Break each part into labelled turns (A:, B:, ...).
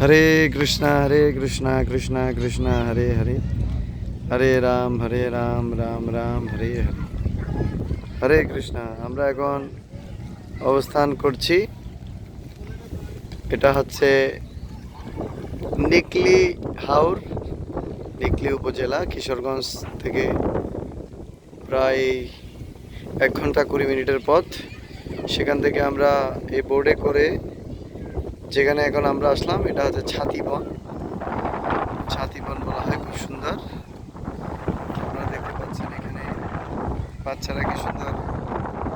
A: হরে কৃষ্ণ হরে কৃষ্ণ কৃষ্ণ কৃষ্ণ হরে হরে হরে রাম হরে রাম রাম রাম হরে হরে হরে কৃষ্ণ আমরা এখন অবস্থান করছি এটা হচ্ছে নিকলি হাওর নিকলি উপজেলা কিশোরগঞ্জ থেকে প্রায় এক ঘন্টা কুড়ি মিনিটের পথ সেখান থেকে আমরা এই বোর্ডে করে যেখানে এখন আমরা আসলাম এটা হচ্ছে ছাতি বন ছাতি বন বলা হয় খুব সুন্দর আপনারা দেখতে পাচ্ছেন এখানে বাচ্চারা কি সুন্দর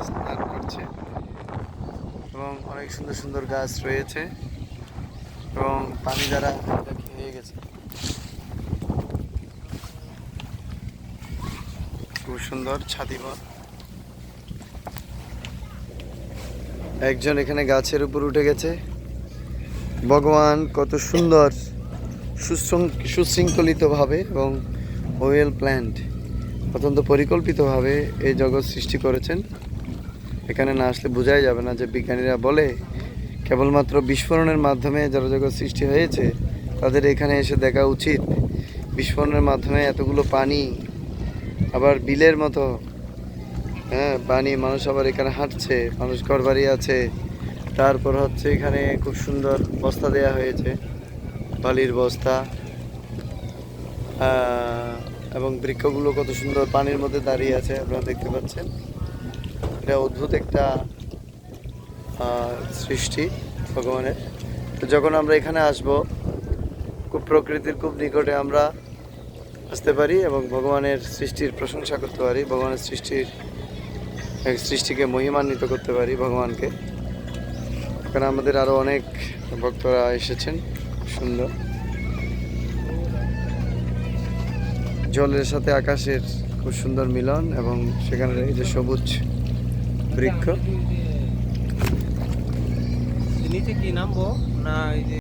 A: স্নান করছে এবং অনেক সুন্দর সুন্দর গাছ রয়েছে এবং পানি দ্বারা খেয়ে গেছে খুব সুন্দর ছাতি বন একজন এখানে গাছের উপর উঠে গেছে ভগবান কত সুন্দর সুশৃঙ্খলিতভাবে এবং ওয়েল প্ল্যান্ড অত্যন্ত পরিকল্পিতভাবে এই জগৎ সৃষ্টি করেছেন এখানে না আসলে বোঝাই যাবে না যে বিজ্ঞানীরা বলে কেবলমাত্র বিস্ফোরণের মাধ্যমে যারা জগৎ সৃষ্টি হয়েছে তাদের এখানে এসে দেখা উচিত বিস্ফোরণের মাধ্যমে এতগুলো পানি আবার বিলের মতো হ্যাঁ পানি মানুষ আবার এখানে হাঁটছে মানুষ ঘর বাড়ি আছে তারপর হচ্ছে এখানে খুব সুন্দর বস্তা দেয়া হয়েছে বালির বস্তা এবং বৃক্ষগুলো কত সুন্দর পানির মধ্যে দাঁড়িয়ে আছে আপনারা দেখতে পাচ্ছেন এটা অদ্ভুত একটা সৃষ্টি ভগবানের তো যখন আমরা এখানে আসব খুব প্রকৃতির খুব নিকটে আমরা আসতে পারি এবং ভগবানের সৃষ্টির প্রশংসা করতে পারি ভগবানের সৃষ্টির সৃষ্টিকে মহিমান্বিত করতে পারি ভগবানকে এখানে আমাদের আরো অনেক ভক্তরা এসেছেন সুন্দর জলের সাথে আকাশের খুব সুন্দর মিলন এবং সেখানে এই যে সবুজ বৃক্ষ নিচে কি নামবো না এই যে